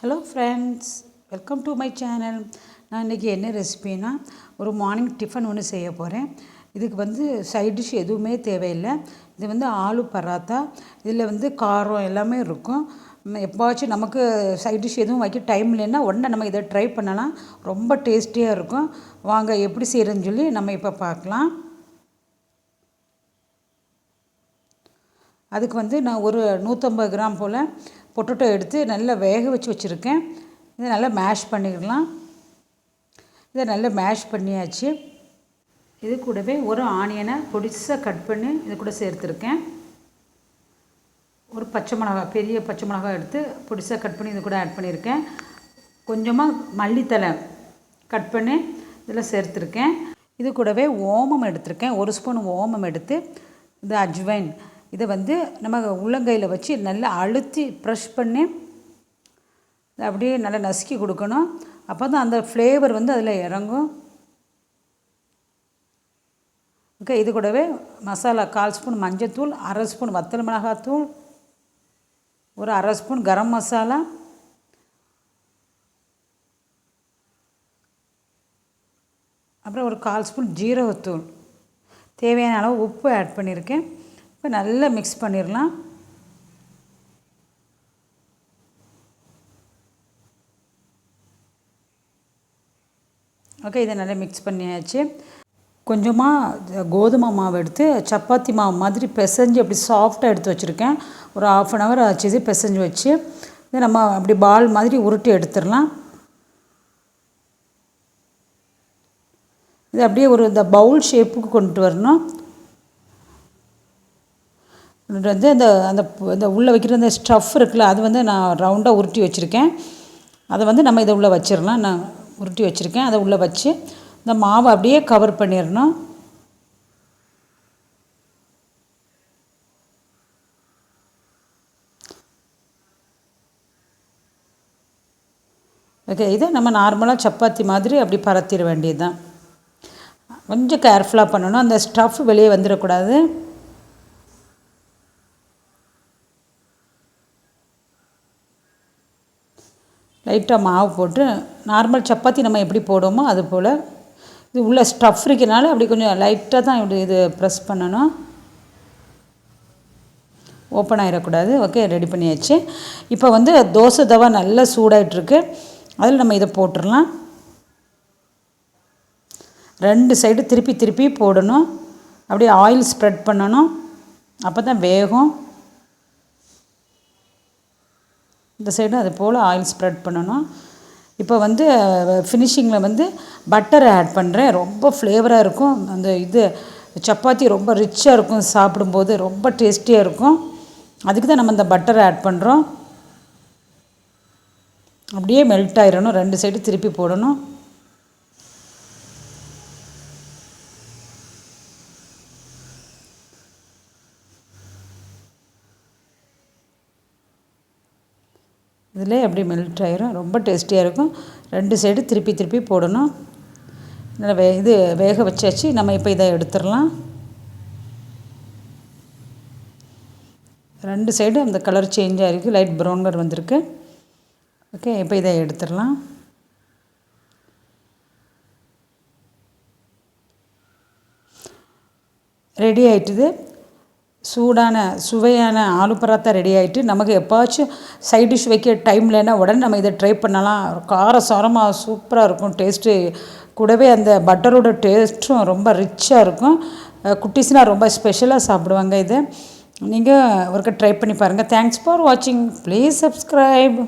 Hello friends welcome to my channel நான் இன்றைக்கி என்ன ரெசிபினா ஒரு மார்னிங் டிஃபன் ஒன்று செய்ய போகிறேன் இதுக்கு வந்து சைட் டிஷ் எதுவுமே தேவையில்லை. இது வந்து ஆலு பராத்தா இதில் வந்து காரம் எல்லாமே இருக்கும். எப்போவாச்சும் நமக்கு சைட் டிஷ் எதுவும் வைக்க டைம் இல்லைன்னா உடனே நம்ம இதை ட்ரை பண்ணலாம். ரொம்ப டேஸ்டியாக இருக்கும். வாங்க எப்படி செய்கிறேன்னு சொல்லி நம்ம இப்போ பார்க்கலாம். அதுக்கு வந்து நான் ஒரு நூற்றம்பது கிராம் போல் பொட்டோட்டோ எடுத்து நல்லா வேக வச்சு வச்சுருக்கேன். இதை நல்லா மேஷ் பண்ணிடலாம். இதை நல்லா மேஷ் பண்ணியாச்சு. இது கூடவே ஒரு ஆனியனை பொடிசாக கட் பண்ணி இது கூட சேர்த்துருக்கேன். ஒரு பச்சை மிளகா பெரிய பச்சை மிளகா எடுத்து பொடிசாக கட் பண்ணி இது கூட ஆட் பண்ணியிருக்கேன். கொஞ்சமாக மல்லித்தலை கட் பண்ணி இதில் சேர்த்துருக்கேன். இது கூடவே ஓமம் எடுத்திருக்கேன். ஒரு ஸ்பூன் ஓமம் எடுத்து இது அஜ்வைன். இதை வந்து நம்ம உள்ளங்கையில் வச்சு நல்லா அழுத்தி ப்ரெஷ் பண்ணி அப்படியே நல்லா நசுக்கி கொடுக்கணும். அப்போ தான் அந்த ஃப்ளேவர் வந்து அதில் இறங்கும். ஓகே இது கூடவே மசாலா கால் ஸ்பூன் மஞ்சத்தூள் அரை ஸ்பூன் வத்தல் மிளகாத்தூள் ஒரு அரை ஸ்பூன் கரம் மசாலா. அப்புறம் ஒரு கால் ஸ்பூன் ஜீரகத்தூள். தேவையான அளவு உப்பு ஆட் பண்ணியிருக்கேன். இப்போ நல்லா மிக்ஸ் பண்ணிடலாம். ஓகே இதை நல்லா மிக்ஸ் பண்ணியாச்சு. கொஞ்சமாக கோதுமை மாவு எடுத்து சப்பாத்தி மாவு மாதிரி பிசைஞ்சு அப்படி சாஃப்டாக எடுத்து வச்சுருக்கேன். ஒரு ஆஃப் அன் ஹவர் ஆச்சு பிசைஞ்சு வச்சு. இதை நம்ம அப்படி பால் மாதிரி உருட்டி எடுத்துடலாம். இது அப்படியே ஒரு இந்த பவுல் ஷேப்புக்கு கொண்டுட்டு வரணும். வந்து அந்த அந்த இந்த உள்ளே வைக்கிற அந்த ஸ்டஃப் இருக்குல்ல அது வந்து நான் ரவுண்டாக உருட்டி வச்சுருக்கேன். அதை வந்து நம்ம இதை உள்ளே வச்சிடலாம் நான் உருட்டி வச்சுருக்கேன். அதை உள்ளே வச்சு இந்த மாவை அப்படியே கவர் பண்ணிடணும் ஓகே இதை நம்ம நார்மலாக சப்பாத்தி மாதிரி அப்படி பரத்திட வேண்டியது தான் கொஞ்சம் கேர்ஃபுல்லாக பண்ணணும். அந்த ஸ்டஃப் வெளியே வந்துடக்கூடாது லைட்டாக மாவு போட்டு நார்மல் சப்பாத்தி நம்ம எப்படி போடுவோமோ அது போல் இது உள்ளே ஸ்டஃப் இருக்கனால அப்படி கொஞ்சம் லைட்டாக தான் இப்படி இது ப்ரெஸ் பண்ணணும். ஓப்பன் ஆகிடக்கூடாது ஓகே ரெடி பண்ணியாச்சு. இப்போ வந்து தோசை தவா நல்லா சூடாகிட்டுருக்கு அதில் நம்ம இதை போட்டுடலாம். ரெண்டு சைடு திருப்பி திருப்பி போடணும். அப்படியே ஆயில் ஸ்ப்ரெட் பண்ணணும். அப்போ தான் வேகும். இந்த சைடும் அது போல் ஆயில் ஸ்ப்ரெட் பண்ணணும். இப்போ வந்து ஃபினிஷிங்கில் வந்து பட்டரை ஆட் பண்ணுறேன் ரொம்ப ஃப்ளேவராக இருக்கும். அந்த இது சப்பாத்தி ரொம்ப ரிச்சாக இருக்கும் சாப்பிடும்போது. ரொம்ப டேஸ்டியாக இருக்கும். அதுக்கு தான் நம்ம இந்த பட்டரை ஆட் பண்ணுறோம் அப்படியே மெல்ட் ஆயிடணும் ரெண்டு சைடு திருப்பி போடணும். இதில் அப்படியே மெல்ட் ஆகிரும் ரொம்ப டேஸ்டியாக இருக்கும். ரெண்டு சைடு திருப்பி திருப்பி போடணும். நல்லா வே இது வேக வச்சாச்சு. நம்ம இப்போ இதை எடுத்துடலாம். ரெண்டு சைடும் அந்த கலர் சேஞ்ச் ஆகிருக்கு லைட் ப்ரௌன் கலர் வந்திருக்கு. ஓகே இப்போ இதை எடுத்துடலாம். ரெடி ஆகிட்டுது சூடான சுவையான ஆலு பராத்தா ரெடி ஆகிட்டு நமக்கு எப்பாச்சும் சைட் டிஷ் வைக்க டைம் இல்லைன்னா உடனே நம்ம இதை ட்ரை பண்ணலாம். கார சாரமாக சூப்பராக இருக்கும். டேஸ்ட்டு கூடவே அந்த பட்டரோட டேஸ்ட்டும் ரொம்ப ரிச்சாக இருக்கும். குட்டீஸ்னால் ரொம்ப ஸ்பெஷலாக சாப்பிடுவாங்க இதை. நீங்கள் ஒருக்க ட்ரை பண்ணி பாருங்கள் தேங்க்ஸ் ஃபார் வாட்சிங் ப்ளீஸ் சப்ஸ்கிரைப்